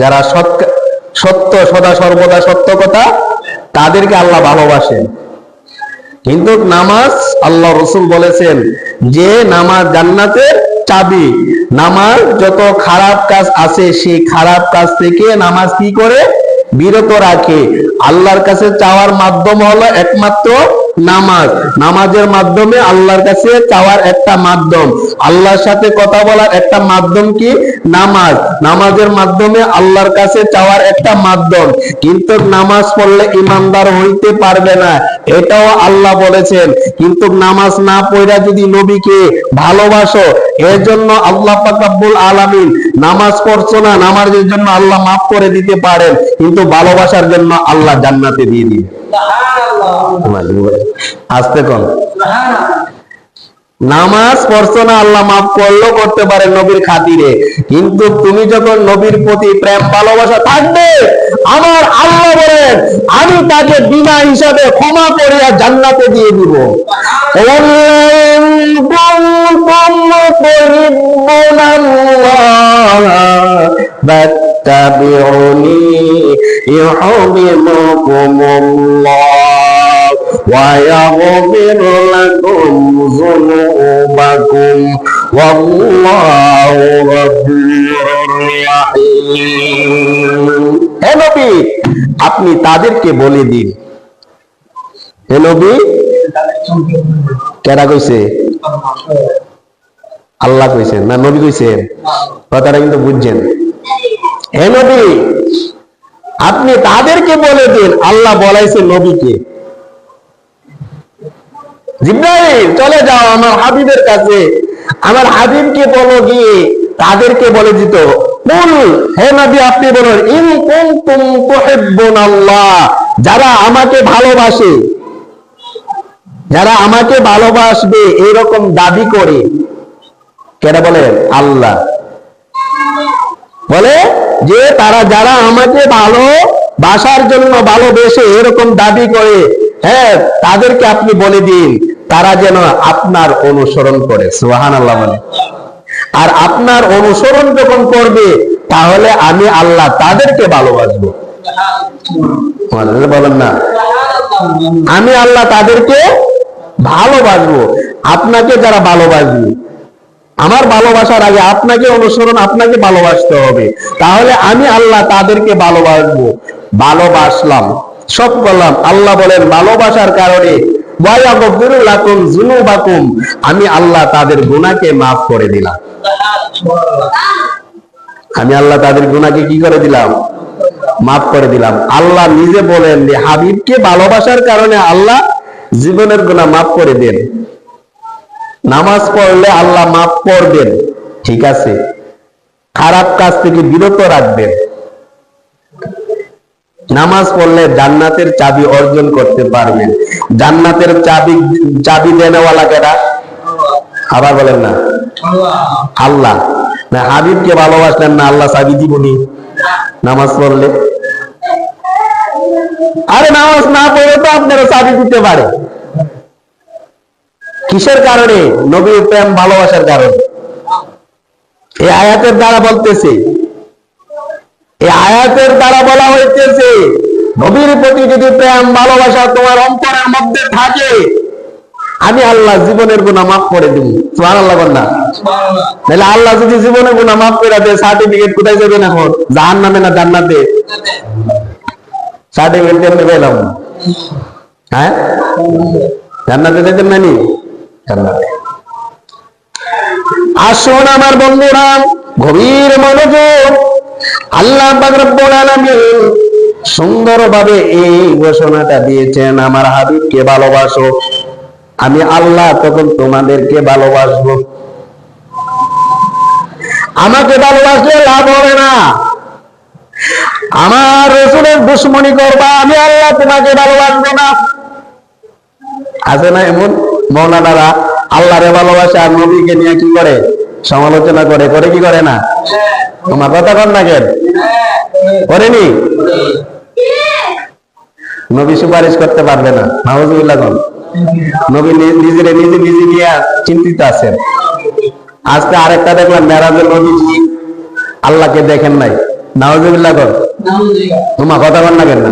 যারা সত্য, সদা সর্বদা সত্য কথা, তাদেরকে আল্লাহ ভালোবাসেন। কিন্তু নামাজ আল্লাহ রসুল বলেছেন, যে নামাজ জান্নাতের চাবি, নামাজ যত খারাপ কাজ আছে, সেই খারাপ কাজ থেকে নামাজ কি করে? বিরত রাখে। আল্লাহর কাছে চাওয়ার মাধ্যম হলো একমাত্র নামাজ। নামাজের মাধ্যমে আল্লাহর কাছে চাওয়ার একটা মাধ্যম। আল্লাহর সাথে কথা বলার একটা মাধ্যম কি? নামাজ। নামাজের মাধ্যমে আল্লাহর কাছে চাওয়ার একটা মাধ্যম। কিন্তু নামাজ পড়লে ইমানদার হইতে পারবে না। এটাও আল্লাহ বলেছেন। কিন্তু নামাজ না পড়া যদি নবীকে ভালোবাসো এর জন্য আল্লাহ পাক রব্বুল আলামিন নামাজ পড়ছো না, নামাজের জন্য আল্লাহ মাফ করে দিতে পারেন, কিন্তু ভালোবাসার জন্য আল্লাহ জান্নাতে দিয়ে দিবে। আসতে কোন। নামাজ পড়ছো না, আল্লাহ মাফ করলেও করতে পারে নবীর খাতিরে, কিন্তু তুমি যখন নবীর প্রতি প্রেম, ভালোবাসা থাকবে আমার আল্লাহ বলেন আমি তাকে বিনা হিসাবে ক্ষমা করিয়া জান্নাতে দিয়ে দিব فاتبعوني يحببكم الله ويغفر لكم ذنوبكم والله غفور رحيم হে আপনি তাদেরকে বলে দিন। হে কেরা কইছে? আল্লাহ কইছেন না নবী কইছেন কথাটা কিন্তু বুঝছেন। হে আপনি তাদেরকে বলে দিন, আল্লাহ বলাইছে নবীকে। জিব্রাইল, চলে যাও আমার হাবিবের কাছে। আমার হাবিবকে বলো গিয়ে। তাদেরকে বলে দিত আপনি বলুন যারা আমাকে ভালোবাসে, যারা আমাকে ভালোবাসবে, এরকম দাবি করে। কেন বলে? আল্লাহ। বলে যে তারা যারা আমাকে ভালো বাসার জন্য ভালোবেসে এরকম দাবি করে হ্যাঁ তাদেরকে আপনি বলে দিন, তারা যেন আপনার অনুসরণ করে। সুহান আল্লাহ বলে। আর আপনার অনুসরণ যখন করবে, তাহলে আমি আল্লাহ তাদেরকে ভালোবাসবো। বলেন না। আমি আল্লাহ তাদেরকে ভালোবাসবো। আপনাকে যারা ভালোবাসবে, আমার ভালোবাসার আগে আপনাকে অনুসরণ, আপনাকে ভালোবাসতে হবে। তাহলে আমি আল্লাহ তাদেরকে ভালোবাসবো। ভালোবাসলাম, সব করলাম। আল্লাহ বলেন, ভালোবাসার কারণে আমি আল্লাহ তাদের গুনাহকে মাফ করে দিলাম। আমি আল্লাহ তাদের গুনাহকে কি করে দিলাম? মাফ করে দিলাম। আল্লাহ নিজে বলেন যে, হাবিবকে ভালোবাসার কারণে আল্লাহ জীবনের গুনাহ মাফ করে দেন। নামাজ পড়লে আল্লাহ মাফ করবেন। ঠিক আছে। খারাপ কাজ থেকে বিরত রাখবেন। নামাজ পড়লে জান্নাতের চাবি অর্জন করতে পারবেন। জান্নাতের চাবি চাবি দেনেওয়ালা কেরা আবার বলেন না। আল্লাহ। না, হাবিবকে ভালোবাসলেন না, আল্লাহ চাবি দিবনি। নামাজ পড়লে। আরে নামাজ না পড়ে তো আপনারা চাবি দিতে পারে। কিসের কারণে? নবীর প্রেম, ভালোবাসার কারণে। এই আয়াতের দ্বারা বলতেছে এই আয়াতের দ্বারা বলা হইতেছে নবীর প্রতি যদি প্রেম ভালোবাসা তোমার অন্তরের মধ্যে থাকে আমি আল্লাহ জীবনের গুণা মাফ করে দিব। তোমার আল্লাহ না তাহলে আল্লাহ যদি জীবনের গুণা মাফ করে দেয় সার্টিফিকেট কোথায় যাবেন এখন? জাহান নামে না জান্নাতে? সার্টিফিকেট কেমনে পেলাম? হ্যাঁ? জান্নাতে যেতেন নানি? জান্নাতে। আসুন আমার বন্ধুরা গভীর মনোযোগ আল্লাহ আলামিন সুন্দরভাবে এই ঘোষণাটা দিয়েছেন, আমার হাবিবকে ভালোবাসো, আমি আল্লাহ তখন তোমাদেরকে ভালোবাসবো। আমাকে ভালোবাসলে লাভ হবে না। আমার রসুলের দুশ্মনী করবা, আমি আল্লাহ তোমাকে ভালোবাসবো না। আছে না এমন? মৌলানারা আল্লাহরে ভালোবাসে আর নবীকে নিয়ে কি করে? সমালোচনা করে করে কি করে না? তোমার কথা কর না কেন? করেনি? নবী সুপারিশ করতে পারবে না। মাহবুবুল্লাহ কোন। নবী নিজের নিজে নিজে নিয়ে চিন্তিত আছেন। আজকে আরেকটা দেখলাম মেরাজের নবীজি আল্লাহকে দেখেন নাই। নাওজুবিল্লাহ কর তোমার কথা বল না কেন?